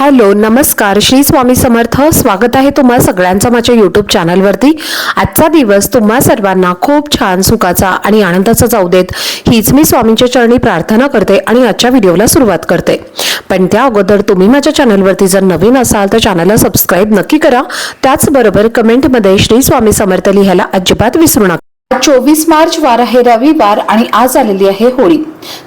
Hello नमस्कार. श्री स्वामी समर्थ. स्वागत आहे तुम्हा सगळ्यांचं माझ्या युट्यूब चॅनलवरती आजचा दिवस तुम्हा सर्वांना खूप छान सुखाचा आणि आनंदाचा जाऊ देत. हीच मी स्वामींच्या चरणी प्रार्थना करते आणि आजच्या व्हिडिओला सुरुवात करते. पण त्या अगोदर तुम्ही माझ्या चॅनलवरती जर नवीन असाल तर चॅनलला सबस्क्राईब नक्की करा. त्याचबरोबर कमेंटमध्ये श्री स्वामी समर्थ लिहायला अजिबात विसरू नका. चोवीस मार्च वार आहे रविवार आणि आज आलेली आहे होळी.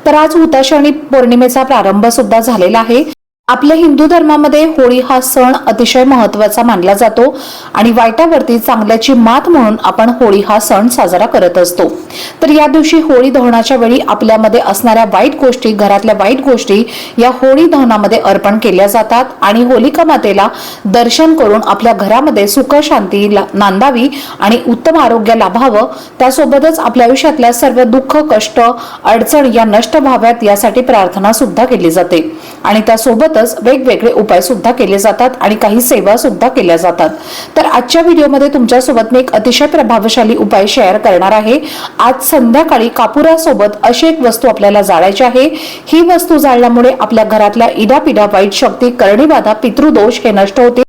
तर आज हुताश आणि पौर्णिमेचा प्रारंभ सुद्धा झालेला आहे. आपल्या हिंदू धर्मामध्ये होळी हा सण अतिशय महत्त्वाचा मानला जातो आणि वाईटावरती चांगल्याची मात म्हणून आपण होळी हा सण साजरा करत असतो. तर या दिवशी होळी दहनाच्या वेळी आपल्यामध्ये असणाऱ्या वाईट गोष्टी घरातल्या वाईट गोष्टी या होळी दहनामध्ये अर्पण केल्या जातात आणि होलिका मातेला दर्शन करून आपल्या घरामध्ये सुख शांती ला- नांदावी आणि उत्तम आरोग्य लाभावं. त्यासोबतच आपल्या आयुष्यातल्या सर्व दुःख कष्ट अडचण या नष्ट व्हाव्यात यासाठी प्रार्थना सुद्धा केली जाते. आणि त्यासोबतच वेगवेगळे उपाय सुद्धा केले जातात आणि काही सेवा सुद्धा केल्या जातात. तर आजच्या व्हिडिओमध्ये तुमच्यासोबत मी एक अतिशय प्रभावशाली उपाय शेअर करणार आहे. आज संध्याकाळी कापुरासोबत अशी एक वस्तू आपल्याला जाळायची आहे. ही वस्तू जाळल्यामुळे आपल्या घरातल्या इडापिडा वाईट शक्ती करणीबाधा पितृदोष हे नष्ट होते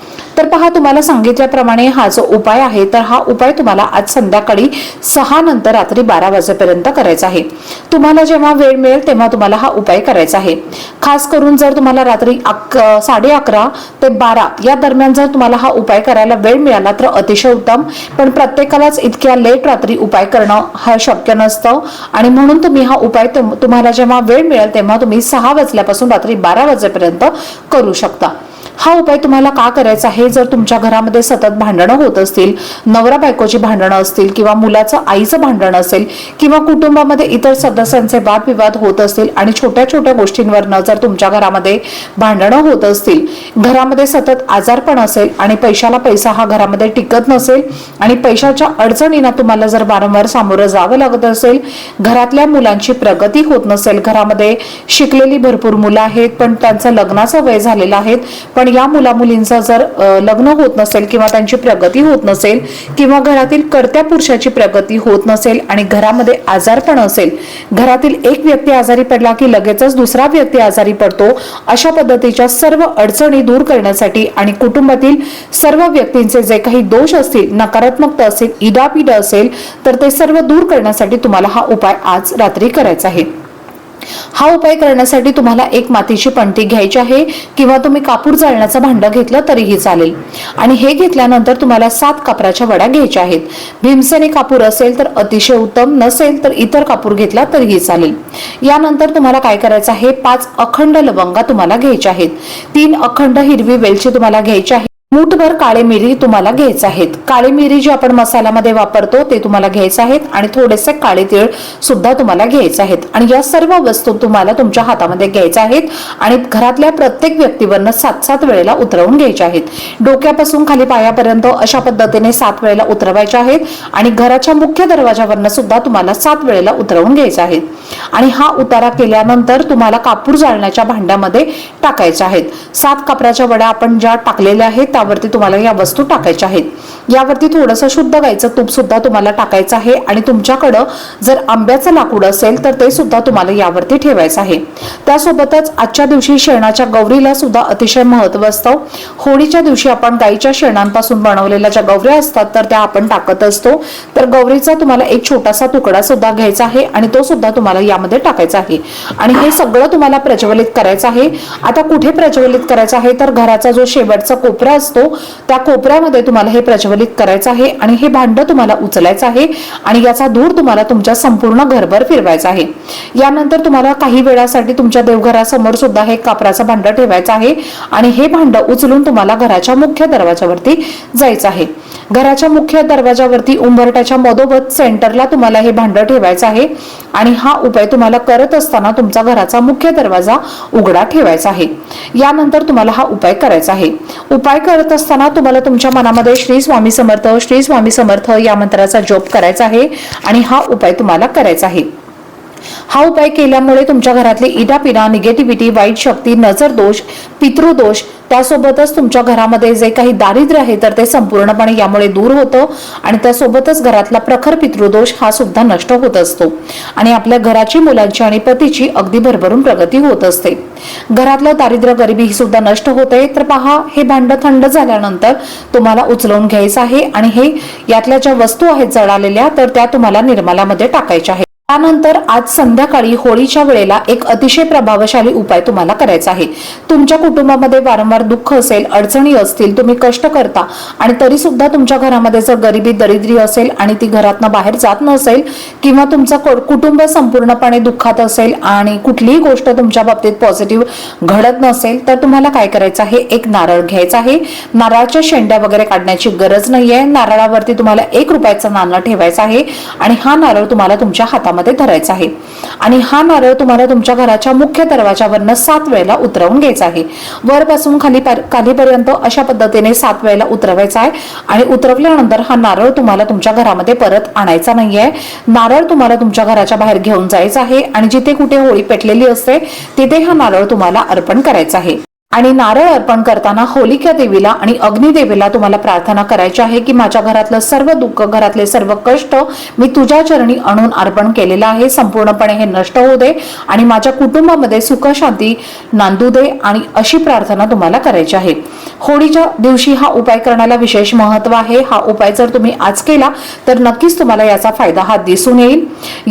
तर पहा तुम्हाला सांगितल्याप्रमाणे हा जो उपाय आहे तर हा उपाय तुम्हाला आज संध्याकाळी सहा नंतर रात्री बारा वाजेपर्यंत करायचा आहे. तुम्हाला जेव्हा वेळ मिळेल तेव्हा तुम्हाला हा उपाय करायचा आहे. खास करून जर तुम्हाला रात्री अक साडे अकरा ते बारा या दरम्यान जर तुम्हाला हा उपाय करायला वेळ मिळाला तर अतिशय उत्तम. पण प्रत्येकालाच इतक्या लेट रात्री उपाय करणं हा शक्य नसतं. आणि म्हणून तुम्ही हा उपाय तुम- तुम्हाला जेव्हा वेळ मिळेल तेव्हा तुम्ही सहा वाजल्यापासून रात्री बारा वाजेपर्यंत करू शकता. हा उपाय तुम्हाला का करायचा आहे? जर तुमच्या घरामध्ये सतत भांडणं होत असतील नवरा बायकोची भांडणं असतील किंवा मुलाचं आईचं भांडण असेल किंवा कुटुंबामध्ये इतर सदस्यांचे वादविवाद होत असतील आणि छोट्या छोट्या गोष्टींवरनं जर तुमच्या घरामध्ये भांडणं होत असतील घरामध्ये सतत आजारपण असेल आणि पैशाला पैसा हा घरामध्ये टिकत नसेल आणि पैशाच्या अडचणींना तुम्हाला जर वारंवार सामोरं जावं लागत असेल घरातल्या मुलांची प्रगती होत नसेल घरामध्ये शिकलेली भरपूर मुलं आहेत पण त्यांचं लग्नाचं वय झालेलं आहे पण या मुला मुलींचं जर लग्न होत नसेल किंवा त्यांची प्रगती होत नसेल किंवा घरातील कर्त्या पुरुषाची प्रगती होत नसेल आणि घरामध्ये आजारपण असेल घरातील एक व्यक्ती आजारी पडला की लगेचच दुसरा व्यक्ती आजारी पडतो अशा पद्धतीच्या सर्व अडचणी दूर करण्यासाठी आणि कुटुंबातील सर्व व्यक्तींचे जे काही दोष असतील नकारात्मकता असेल इडापिड असेल तर ते सर्व दूर करण्यासाठी तुम्हाला हा उपाय आज रात्री करायचा आहे. हा उपाय करण्यासाठी तुम्हाला एक मातीची पणती घ्यायची आहे किंवा तुम्ही कापूर जाळण्याचं भांडं घेतलं तरीही चालेल. आणि हे घेतल्यानंतर तुम्हाला सात कापराच्या वड्या घ्यायच्या आहेत. भीमसेनी कापूर असेल तर अतिशय उत्तम नसेल तर इतर कापूर घेतला तरीही चालेल. यानंतर तुम्हाला काय करायचं आहे? पाच अखंड लवंगा तुम्हाला घ्यायच्या आहेत. तीन अखंड हिरवी वेलची तुम्हाला घ्यायची आहे. मूठभर काळे मिरी तुम्हाला घ्यायचे आहेत. काळे मिरी जे आपण मसाल्यामध्ये वापरतो ते तुम्हाला घ्यायचे आहेत आणि थोडेसे काळे तीळ सुद्धा तुम्हाला घ्यायचे आहेत. आणि या सर्व वस्तू तुम्हाला तुमच्या हातामध्ये घ्यायच्या आहेत आणि घरातल्या प्रत्येक व्यक्तीवरनं सात सात वेळेला उतरवून घ्यायच्या आहेत. डोक्यापासून खाली पायापर्यंत अशा पद्धतीने सात वेळेला उतरवायच्या आहेत आणि घराच्या मुख्य दरवाजावरनं सुद्धा तुम्हाला सात वेळेला उतरवून घ्यायचा आहेत. आणि हा उतारा केल्यानंतर तुम्हाला कापूर जाळण्याच्या भांड्यामध्ये टाकायचे आहेत. सात कापराच्या वड्या आपण ज्या टाकलेल्या आहेत त्यावरती तुम्हाला या वस्तू टाकायच्या आहेत. यावरती थोडंसं शुद्ध गायचं तूप सुद्धा तुम्हाला टाकायचं आहे आणि तुमच्याकडं जर आंब्याचं लाकूड असेल तर ते सुद्धा तुम्हाला यावरती ठेवायचं आहे. त्यासोबतच आजच्या दिवशी शेणाच्या गौरीला सुद्धा अतिशय महत्त्व असतं. होळीच्या दिवशी आपण गाईच्या शेणांपासून बनवलेल्या ज्या गौऱ्या असतात तर त्या आपण टाकत असतो. तर गौरीचा तुम्हाला एक छोटासा तुकडा सुद्धा घ्यायचा आहे आणि तो सुद्धा तुम्हाला यामध्ये टाकायचा आहे. आणि हे सगळं तुम्हाला प्रज्वलित करायचं आहे. आता कुठे प्रज्वलित करायचं आहे? तर घराचा जो शेवटचा कोपरा असतो त्या कोपऱ्यामध्ये तुम्हाला हे प्रज्वलित करायचं आहे आणि हे भांड तुम्हाला उचलायचं आहे आणि याचा धूर तुम्हाला तुमच्या संपूर्ण घरभर फिरवायचा आहे. यानंतर तुम्हाला काही वेळासाठी तुमच्या देवघरासमोर सुद्धा हे कापराचं भांड ठेवायचं आहे आणि हे भांड उचलून तुम्हाला घराच्या मुख्य दरवाजावरती जायचं आहे. घराच्या मुख्य दरवाजावरती उंबरट्याच्या मधोमध सेंटरला तुम्हाला हे भांडं ठेवायचं आहे. आणि हा उपाय तुम्हाला करत असताना तुमचा घराचा मुख्य दरवाजा उघडा ठेवायचा आहे. यानंतर तुम्हाला हा उपाय करायचा आहे. उपाय करत असताना तुम्हाला तुमच्या मनामध्ये श्री स्वामी समर्थ श्री स्वामी समर्थ या मंत्राचा जप करायचा आहे. आणि हा उपाय तुम्हाला करायचा आहे. हा उपाय केल्यामुळे तुमच्या घरातले इडापिडा निगेटिव्हिटी वाईट शक्ती नजर दोष पितृदोष त्यासोबतच तुमच्या घरामध्ये जे काही दारिद्र्य आहे तर ते संपूर्णपणे यामुळे दूर होतं आणि त्यासोबतच घरातला प्रखर पितृदोष हा सुद्धा नष्ट होत असतो. आणि आपल्या घराची मुलांची आणि पतीची अगदी भरभरून प्रगती होत असते. घरातलं दारिद्र्य गरिबी ही सुद्धा नष्ट होते. तर पहा हे भांड थंड झाल्यानंतर तुम्हाला उचलवून घ्यायचं आहे आणि हे यातल्या ज्या वस्तू आहेत जळालेल्या तर त्या तुम्हाला निर्माल्यामध्ये टाकायच्या आहेत. त्यानंतर आज संध्याकाळी होळीच्या वेळेला एक अतिशय प्रभावशाली उपाय तुम्हाला करायचा आहे. तुमच्या कुटुंबामध्ये वारंवार दुःख असेल अडचणी असतील तुम्ही कष्ट करता आणि तरी सुद्धा तुमच्या घरामध्ये जर गरिबी दरिद्री असेल आणि ती घरातनं बाहेर जात नसेल किंवा तुमचं को- कुटुंब संपूर्णपणे दुःखात असेल आणि कुठलीही गोष्ट तुमच्या बाबतीत पॉझिटिव्ह घडत नसेल तर तुम्हाला काय करायचं आहे? एक नारळ घ्यायचा आहे. नारळाच्या शेंड्या वगैरे काढण्याची गरज नाहीये. नारळावरती तुम्हाला एक रुपयाचा नाणं ठेवायचा आहे आणि हा नारळ तुम्हाला तुमच्या हातामध्ये धरायचा आहे. आणि हा नारळ तुम्हाला तुमच्या घराच्या मुख्य दरवाजावरनं सात वेळेला उतरवून घ्यायचा आहे. वरपासून खाली पर- खालीपर्यंत अशा पद्धतीने सात वेळेला उतरवायचा आहे. आणि उतरवल्यानंतर हा नारळ तुम्हाला तुमच्या घरामध्ये परत आणायचा नाहीये. नारळ तुम्हाला तुमच्या घराच्या बाहेर घेऊन जायचा आहे. आणि जिथे कुठे होळी पेटलेली असते तिथे हा नारळ तुम्हाला अर्पण करायचा आहे. आणि नारळ अर्पण करताना होलिका देवीला आणि अग्निदेवीला तुम्हाला प्रार्थना करायची आहे की माझ्या घरातलं सर्व दुःख घरातले सर्व कष्ट मी तुझ्या चरणी आणून अर्पण केलेलं आहे. संपूर्णपणे हे नष्ट होऊ दे आणि माझ्या कुटुंबामध्ये सुख शांती नांदू दे आणि अशी प्रार्थना तुम्हाला करायची आहे. होळीच्या दिवशी हा उपाय करण्याला विशेष महत्त्व आहे. हा उपाय जर तुम्ही आज केला तर नक्कीच तुम्हाला याचा फायदा हा दिसून येईल.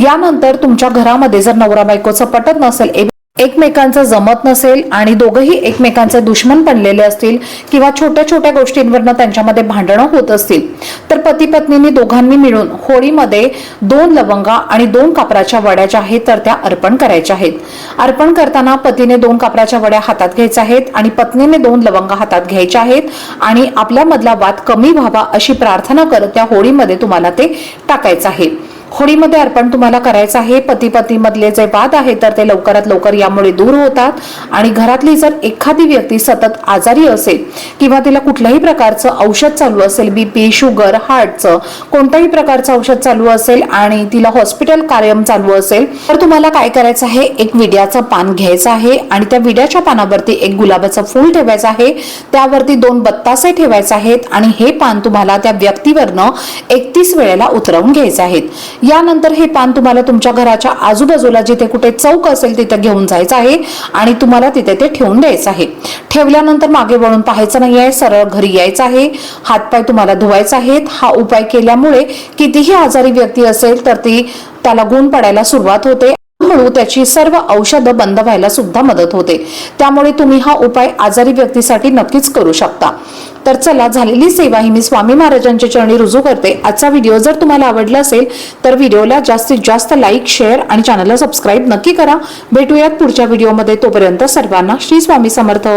यानंतर तुमच्या घरामध्ये जर नवरा बायकोचं पटत नसेल ए- एकमेकांचं जमत नसेल आणि दोघंही एकमेकांचे दुश्मन बनलेले असतील किंवा छोट्या छोट्या गोष्टींवरनं त्यांच्यामध्ये भांडणं होत असतील तर पती पत्नींनी दोघांनी मिळून होळीमध्ये दोन लवंगा आणि दोन कापराच्या वड्या ज्या आहेत तर त्या अर्पण करायच्या आहेत. अर्पण करताना पतीने दोन कापराच्या वड्या हातात घ्यायच्या आहेत आणि पत्नीने दोन लवंगा हातात घ्यायच्या आहेत आणि आपल्यामधला वाद कमी व्हावा अशी प्रार्थना करत त्या होळीमध्ये तुम्हाला ते टाकायचं आहे. होळीमध्ये अर्पण तुम्हाला करायचं आहे. पती पत्नी मधले जे वाद आहे तर ते लवकरात लवकर यामुळे दूर होतात. आणि घरातली जर एखादी व्यक्ती सतत आजारी असेल किंवा तिला कुठल्याही प्रकारचं औषध चालू असेल बीपी शुगर हार्टचं कोणत्याही प्रकारचं औषध चालू असेल आणि तिला हॉस्पिटल कायम चालू असेल तर तुम्हाला काय करायचं आहे? एक विड्याचं पान घ्यायचं आहे आणि त्या विड्याच्या पानावरती एक गुलाबाचं फूल ठेवायचं आहे. त्यावरती दोन बत्तासे ठेवायचे आहेत आणि हे पान तुम्हाला त्या व्यक्तीवरनं एकतीस वेळेला उतरवून घ्यायचं आहेत यानंतर हे पान तुम्हाला तुमच्या घराच्या आजूबाजूला जिथे कुठे चौक असेल तिथे घेऊन जायचं आहे आणि तुम्हाला तिथे ते ठेवून द्यायचं आहे. ठेवल्यानंतर मागे वळून पाहायचं नाही आहे सरळ घरी यायचं आहे. हातपाय तुम्हाला धुवायचे आहेत. हा उपाय केल्यामुळे कितीही आजारी व्यक्ती असेल तर ती त्याला गुण पडायला सुरुवात होते. हळू त्याची सर्व औषधं बंद व्हायला सुद्धा मदत होते. त्यामुळे तुम्ही हा उपाय आजारी व्यक्तीसाठी नक्कीच करू शकता. तर चला झालेली सेवा ही मी स्वामी महाराजांच्या चरणी रुजू करते. आजचा व्हिडिओ जर तुम्हाला आवडला असेल तर व्हिडिओला जास्तीत जास्त लाईक शेअर आणि चॅनलला सबस्क्राईब नक्की करा. भेटूयात पुढच्या व्हिडिओमध्ये. तोपर्यंत सर्वांना श्री स्वामी समर्थ.